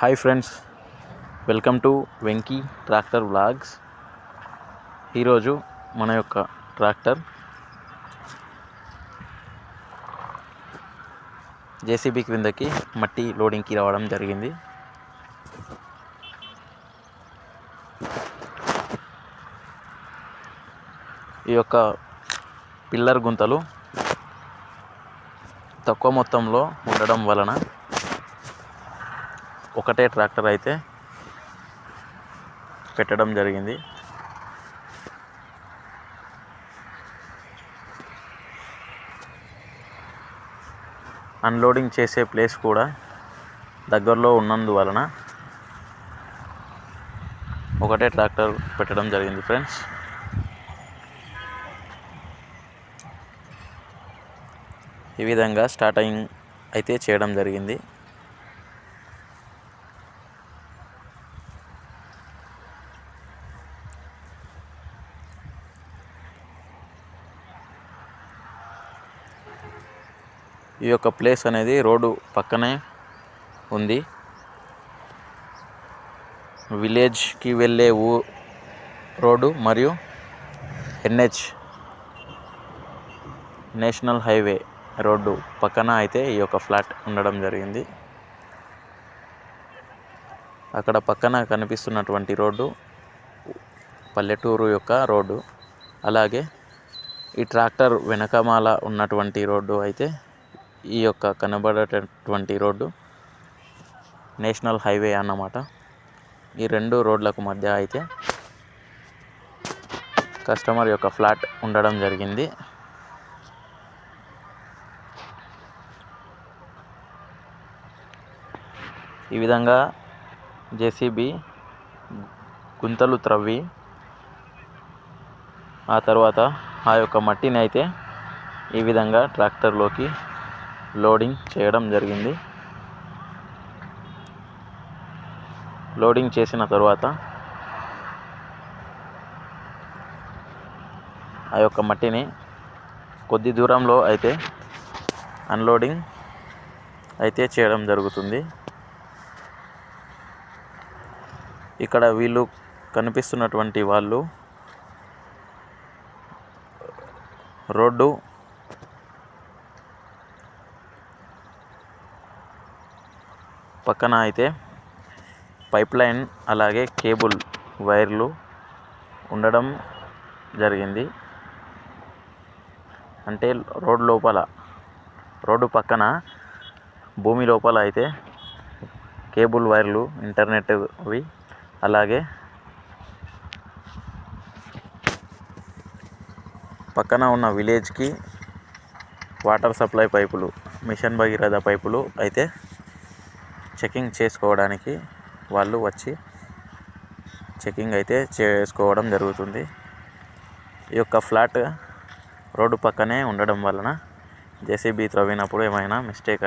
Hi friends welcome to Venky tractor vlogs ఈరోజు మన యొక్క ట్రాక్టర్ జేసీబీ క్రిందకి మట్టి లోడింగ్కి రావడం జరిగింది. ఈ యొక్క పిల్లర్ గుంతలు తక్కువ మొత్తంలో ఉండడం వలన ఒకటే ట్రాక్టర్ అయితే పెట్టడం జరిగింది. అన్లోడింగ్ చేసే ప్లేస్ కూడా దగ్గరలో ఉన్నందువలన ఒకటే ట్రాక్టర్ పెట్టడం జరిగింది ఫ్రెండ్స్ ఈ విధంగా స్టార్టింగ్ అయితే చేయడం జరిగింది. ఈ యొక్క ప్లేస్ అనేది రోడ్డు పక్కనే ఉంది. విలేజ్కి వెళ్ళే ఊ రోడ్డు మరియు ఎన్హెచ్ నేషనల్ హైవే రోడ్డు పక్కన అయితే ఈ యొక్క ఫ్లాట్ ఉండడం జరిగింది. అక్కడ పక్కన కనిపిస్తున్నటువంటి రోడ్డు పల్లెటూరు యొక్క రోడ్డు. అలాగే ఈ ట్రాక్టర్ వెనకమాల ఉన్నటువంటి రోడ్డు అయితే ఈ యొక్క కనబడేటటువంటి రోడ్డు నేషనల్ హైవే అన్నమాట. ఈ రెండు రోడ్లకు మధ్య అయితే కస్టమర్ యొక్క ఫ్లాట్ ఉండడం జరిగింది. ఈ విధంగా జేసీబీ గుంతలు త్రవ్వి ఆ తర్వాత ఆ యొక్క మట్టిని అయితే ఈ విధంగా ట్రాక్టర్లోకి లోడింగ్ చేయడం జరిగింది. లోడింగ్ చేసిన తర్వాత ఆ యొక్క మట్టిని కొద్ది దూరంలో అయితే అన్లోడింగ్ అయితే చేయడం జరుగుతుంది. ఇక్కడ వీళ్ళు కనిపిస్తున్నటువంటి వాళ్ళు రోడ్డు పక్కన అయితే పైప్ లైన్ అలాగే కేబుల్ వైర్లు ఉండడం జరిగింది. అంటే రోడ్ లోపల రోడ్డు పక్కన భూమి లోపల అయితే కేబుల్ వైర్లు ఇంటర్నెట్వి అలాగే పక్కన ఉన్న విలేజ్కి వాటర్ సప్లై పైపులు మిషన్ భగీరథ పైపులు అయితే చెకింగ్ చేసుకోవడానికి వాళ్ళు వచ్చి చెకింగ్ అయితే చేసుకోవడం జరుగుతుంది. ఈ యొక్క ఫ్లాట్ రోడ్డు పక్కనే ఉండడం వలన జేసీబీ త్రవ్వినప్పుడు ఏమైనా మిస్టేక్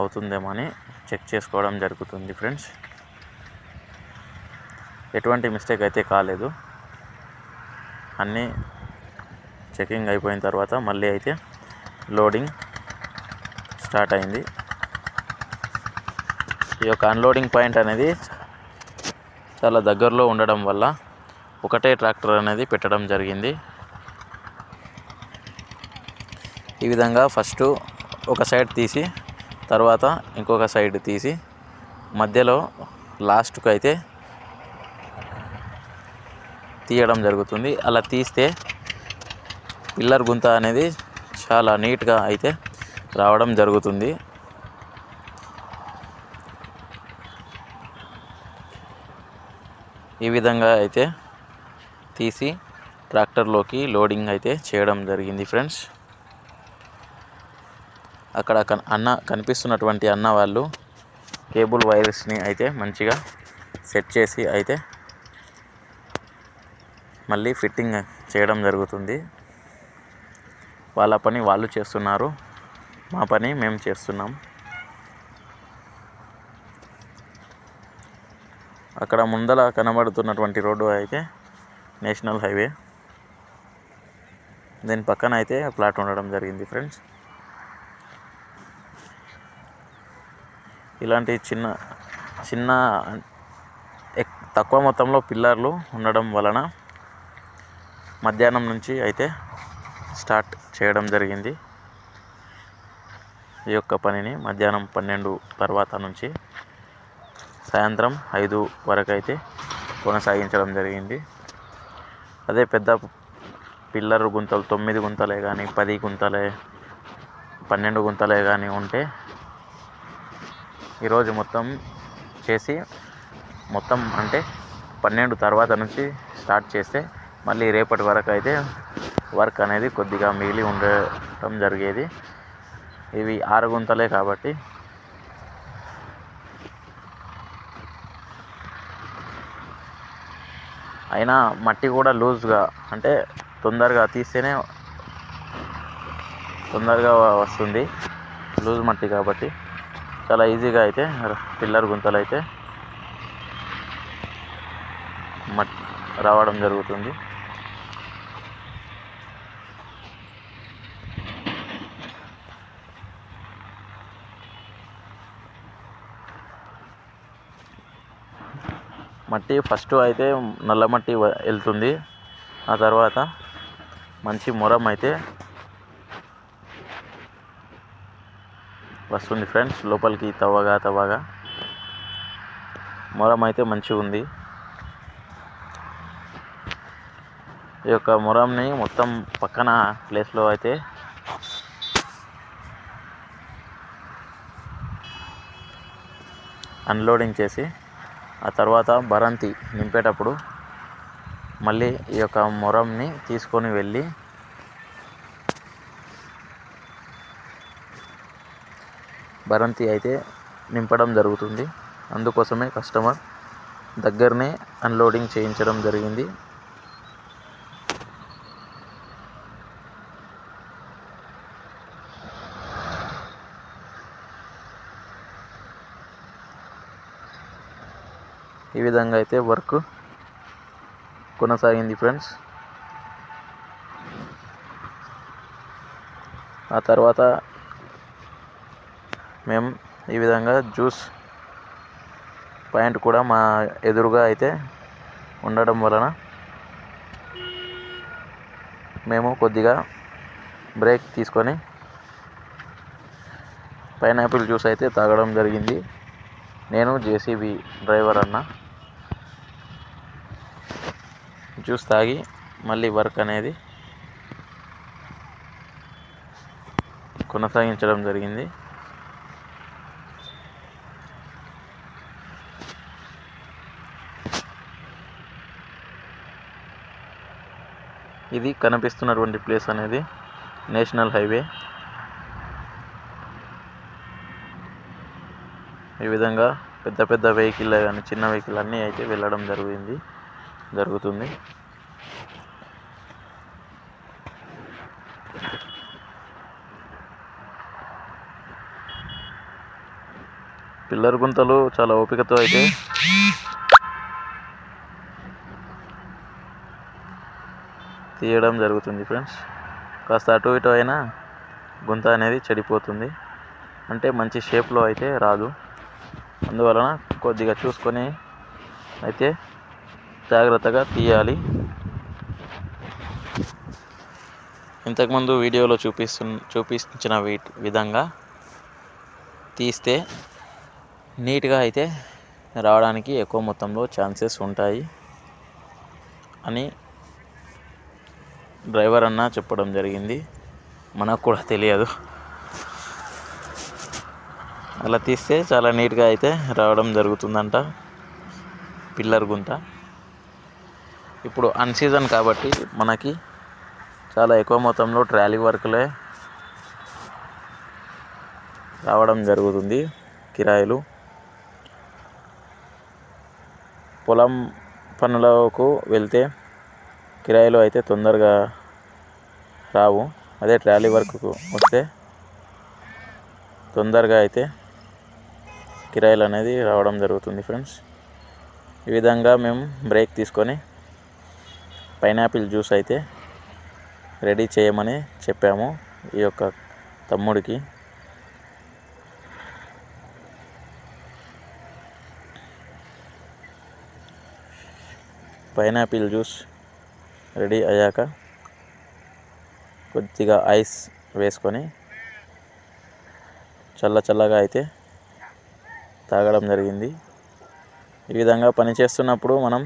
అవుతుందేమో అని చెక్ చేసుకోవడం జరుగుతుంది ఫ్రెండ్స్. ఎటువంటి మిస్టేక్ అయితే కాలేదు. అన్నీ చెకింగ్ అయిపోయిన తర్వాత మళ్ళీ అయితే లోడింగ్ స్టార్ట్ అయింది. ఈ యొక్క అన్లోడింగ్ పాయింట్ అనేది చాలా దగ్గరలో ఉండడం వల్ల ఒకటే ట్రాక్టర్ అనేది పెట్టడం జరిగింది. ఈ విధంగా ఫస్ట్ ఒక సైడ్ తీసి తర్వాత ఇంకొక సైడ్ తీసి మధ్యలో లాస్ట్కి అయితే తీయడం జరుగుతుంది. అలా తీస్తే పిల్లర్ గుంత అనేది చాలా నీట్గా అయితే రావడం జరుగుతుంది. ఈ విధంగా అయితే తీసి ట్రాక్టర్లోకి లోడింగ్ అయితే చేయడం జరిగింది ఫ్రెండ్స్. అక్కడ కన్ అన్న కనిపిస్తున్నటువంటి అన్న వాళ్ళు కేబుల్ వైర్స్ని అయితే మంచిగా సెట్ చేసి అయితే మళ్ళీ ఫిట్టింగ్ చేయడం జరుగుతుంది. వాళ్ళ పని వాళ్ళు చేస్తున్నారు. మా పని మేము చేస్తున్నాం. అక్కడ ముందర కనబడుతున్నటువంటి రోడ్డు అయితే నేషనల్ హైవే. దీని పక్కన అయితే ప్లాట్ ఉండడం జరిగింది ఫ్రెండ్స్. ఇలాంటి చిన్న చిన్న తక్కువ మొత్తంలో పిల్లర్లు ఉండడం వలన మధ్యాహ్నం నుంచి అయితే స్టార్ట్ చేయడం జరిగింది. ఈ యొక్క పనిని మధ్యాహ్నం పన్నెండు తర్వాత నుంచి సాయంత్రం ఐదు వరకు అయితే కొనసాగించడం జరిగింది. అదే పెద్ద పిల్లర్ గుంతలు తొమ్మిది గుంతలే కానీ పది గుంతలే పన్నెండు గుంతలే కానీ ఉంటే ఈరోజు మొత్తం చేసి మొత్తం అంటే పన్నెండు తర్వాత నుంచి స్టార్ట్ చేస్తే మళ్ళీ రేపటి వరకు అయితే వర్క్ అనేది కొద్దిగా మిగిలి ఉండటం జరిగేది. ఇవి ఆరు గుంతలే కాబట్టి అయినా మట్టి కూడా లూజ్గా అంటే తొందరగా తీస్తేనే తొందరగా వస్తుంది. లూజ్ మట్టి కాబట్టి చాలా ఈజీగా అయితే పిల్లర్ గుంతలు అయితే మట్ రావడం జరుగుతుంది. మట్టి ఫస్ట్ అయితే నల్ల మట్టి వెళ్తుంది. ఆ తర్వాత మంచి మొరం అయితే వస్తుంది ఫ్రెండ్స్. లోపలికి తవ్వగా తవ్వగా మొరం అయితే మంచిగా ఉంది. ఈ యొక్క మొరంని మొత్తం పక్కన ప్లేస్లో అయితే అన్లోడింగ్ చేసి ఆ తర్వాత బరంతి నింపేటప్పుడు మళ్ళీ ఈ యొక్క మొరంని తీసుకొని వెళ్ళి బరంతి అయితే నింపడం జరుగుతుంది. అందుకోసమే కస్టమర్ దగ్గరనే అన్లోడింగ్ చేయించడం జరిగింది. ఈ విధంగా అయితే వర్క్ కొనసాగింది ఫ్రెండ్స్. ఆ తర్వాత మేము ఈ విధంగా జ్యూస్ పాయింట్ కూడా మా ఎదురుగా అయితే ఉండడం వలన మేము కొద్దిగా బ్రేక్ తీసుకొని పైనాపిల్ జ్యూస్ అయితే తాగడం జరిగింది. నేను జేసీబీ డ్రైవర్ అన్న. జ్యూస్ తాగి మళ్ళీ వర్క్ అనేది కొనసాగించడం జరిగింది. ఇది కనిపిస్తున్నటువంటి ప్లేస్ అనేది నేషనల్ హైవే. ఈ విధంగా పెద్ద పెద్ద వెహికల్ కానీ చిన్న వెహికల్ అన్నీ అయితే వెళ్ళడం జరిగింది జరుగుతుంది. పిల్లర్ గుంతలు చాలా ఓపికతో అయితే తీయడం జరుగుతుంది ఫ్రెండ్స్. కాస్త అటు ఇటు అయినా గుంత అనేది చెడిపోతుంది. అంటే మంచి షేప్లో అయితే రాదు. అందువలన కొద్దిగా చూసుకొని అయితే జాగ్రత్తగా తీయాలి. ఇంతకుముందు వీడియోలో చూపిస్తు చూపించిన వి విధంగా తీస్తే నీట్గా అయితే రావడానికి ఎక్కువ మొత్తంలో ఛాన్సెస్ ఉంటాయి అని డ్రైవర్ అన్న చెప్పడం జరిగింది. మనకు కూడా తెలియదు. అలా తీస్తే చాలా నీట్గా అయితే రావడం జరుగుతుందంట. పిల్లర్ గుంత ఇప్పుడు అన్సీజన్ కాబట్టి మనకి చాలా ఎక్కువ మొత్తంలో ట్రాలీ వర్క్లే రావడం జరుగుతుంది. కిరాయిలు. పొలం పనులకు వెళ్తే కిరాయిలు అయితే తొందరగా రావు. అదే ట్రాలీ వర్క్కు వస్తే తొందరగా అయితే కిరాయిలు అనేది రావడం జరుగుతుంది ఫ్రెండ్స్. ఈ విధంగా మేము బ్రేక్ తీసుకొని పైనాపిల్ జ్యూస్ అయితే రెడీ చేయమని చెప్పాము ఈ యొక్క తమ్ముడికి. పైనాపిల్ జ్యూస్ రెడీ అయ్యాక కొద్దిగా ఐస్ వేసుకొని చల్ల చల్లగా అయితే తాగడం జరిగింది. ఈ విధంగా పని చేస్తున్నప్పుడు మనం